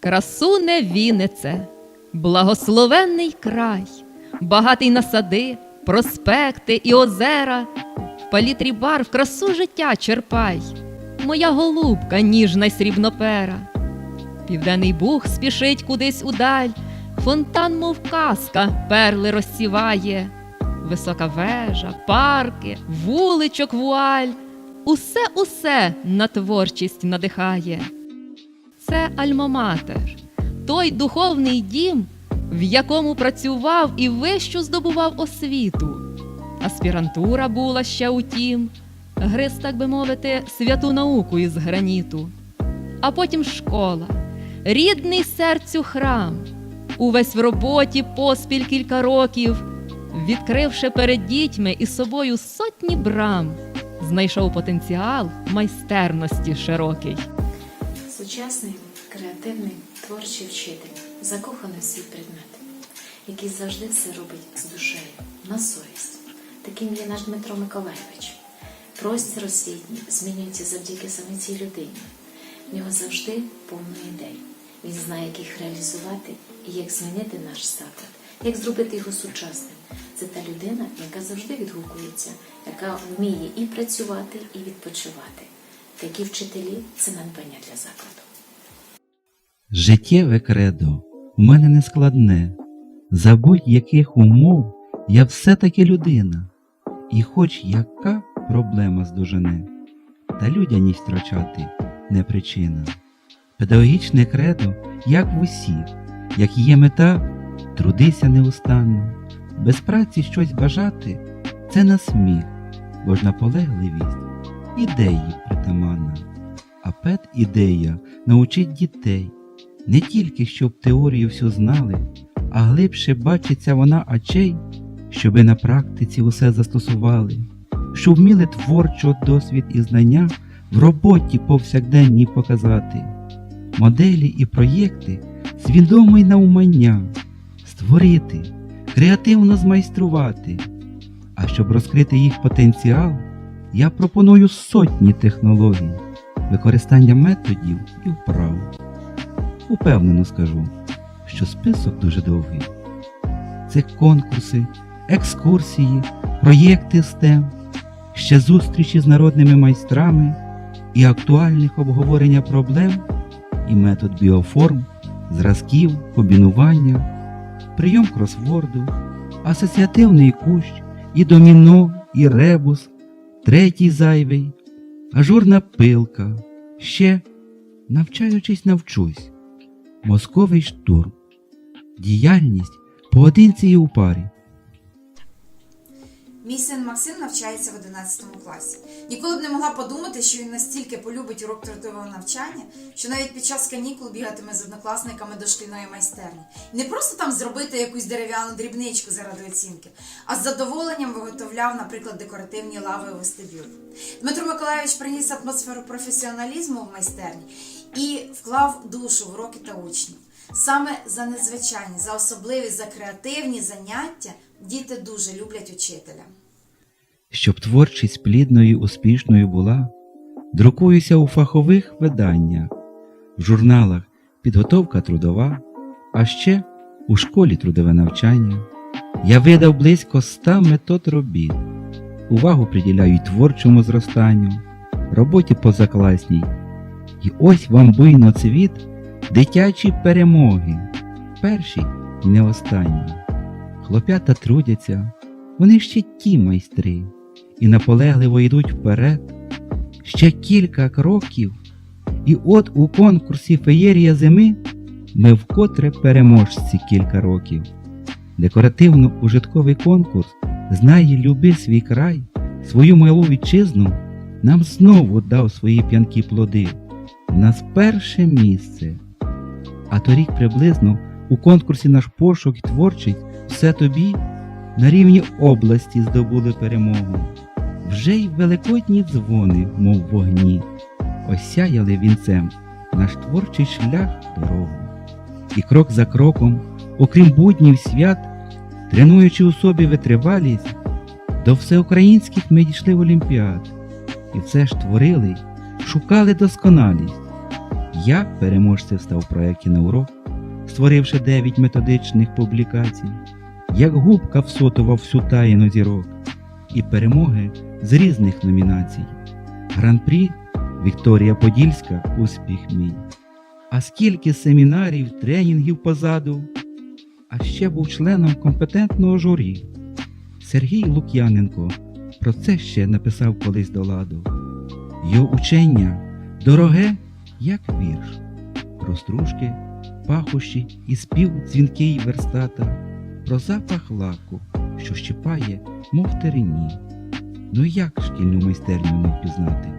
Красуне Віннице, благословенний край, багатий на сади, проспекти і озера, в палітрі барв красу життя черпай, моя голубка ніжна й срібнопера. Південний Буг спішить кудись удаль, фонтан, мов казка, перли розсіває, висока вежа, парки, вуличок вуаль, усе усе на творчість надихає. Це Альма-Матер, той духовний дім, в якому працював і вищу здобував освіту. Аспірантура була ще утім, гриз, так би мовити, святу науку із граніту. А потім школа, рідний серцю храм, увесь в роботі поспіль кілька років, відкривши перед дітьми і собою сотні брам, знайшов потенціал майстерності широкий. Сучасний, креативний, творчий вчитель, закоханий в свій предмет, який завжди все робить з душею, на совість. Таким є наш Дмитро Миколайович. Простір освітній змінюється завдяки саме цій людині. В нього завжди повно ідей. Він знає, як їх реалізувати і як змінити наш заклад, як зробити його сучасним. Це та людина, яка завжди відгукується, яка вміє і працювати, і відпочивати. Такі вчителі це надбання для закладу. Життєве кредо у мене не складне. За будь-яких умов я все-таки людина, і хоч яка проблема здожене, та людяність втрачати не причина. Педагогічне кредо, як в усіх, як є мета, трудися неустанно, без праці щось бажати це на сміх, бо ж наполегливість ідеї притаманна. А пед ідея научить дітей не тільки щоб теорію всю знали, а глибше бачиться вона очей, щоби на практиці усе застосували, щоб вміли творчо досвід і знання в роботі повсякденній показати, моделі і проєкти свідомо й наумання, створити, креативно змайструвати. А щоб розкрити їх потенціал, я пропоную сотні технологій, використання методів і вправ. Упевнено скажу, що список дуже довгий. Це конкурси, екскурсії, проєкти STEM, ще зустрічі з народними майстрами і актуальних обговорення проблем, і метод біоформ, зразків, комбінування, прийом кросворду, асоціативний кущ, і доміно, і ребус, третій зайвий, ажурна пилка, ще навчаючись навчусь. Мозковий штурм, діяльність поодинці і у парі. Мій син Максим навчається в 11 класі. Ніколи б не могла подумати, що він настільки полюбить урок трудового навчання, що навіть під час канікул бігатиме з однокласниками до шкільної майстерні. Не просто там зробити якусь дерев'яну дрібничку заради оцінки, а з задоволенням виготовляв, наприклад, декоративні лави у вестибюлі. Дмитро Миколайович приніс атмосферу професіоналізму в майстерні і вклав душу в уроки та учнів. Саме за незвичайні, за особливі, за креативні заняття діти дуже люблять учителя. Щоб творчість плідною успішною була, друкуюся у фахових виданнях, в журналах Підготовка трудова, а ще у школі трудове навчання. Я видав близько ста метод робіт. Увагу приділяю й творчому зростанню, роботі позакласній. І ось вам буйно цвіт дитячі перемоги, перші і не останні. Хлопята трудяться, вони ще ті майстри, і наполегливо йдуть вперед. Ще кілька кроків, і от у конкурсі Феєрія зими ми вкотре переможці кілька років. Декоративно-ужитковий конкурс знає люби свій край, свою малу вітчизну нам знову дав свої п'янкі плоди. В нас перше місце. А торік приблизно у конкурсі наш пошук і творчість все тобі на рівні області здобули перемогу. Вже й великодні дзвони, мов вогні, осяяли вінцем наш творчий шлях дорогу. І крок за кроком, окрім буднів свят, тренуючи у собі витривалість, до всеукраїнських ми дійшли в олімпіад, і все ж творили, шукали досконалість. Я переможцем став в проєкті на урок, створивши 9 методичних публікацій, як губка всотував всю таїну зірок і перемоги з різних номінацій. Гран-прі Вікторія Подільська успіх мій. А скільки семінарів, тренінгів позаду, а ще був членом компетентного журі. Сергій Лук'яненко про це ще написав колись до ладу. Його учення дороге, як вірш, про стружки, пахощі і спів дзвінкий верстата, про запах лаку, що щипає, мов терені. Ну як шкільну майстерню не впізнати?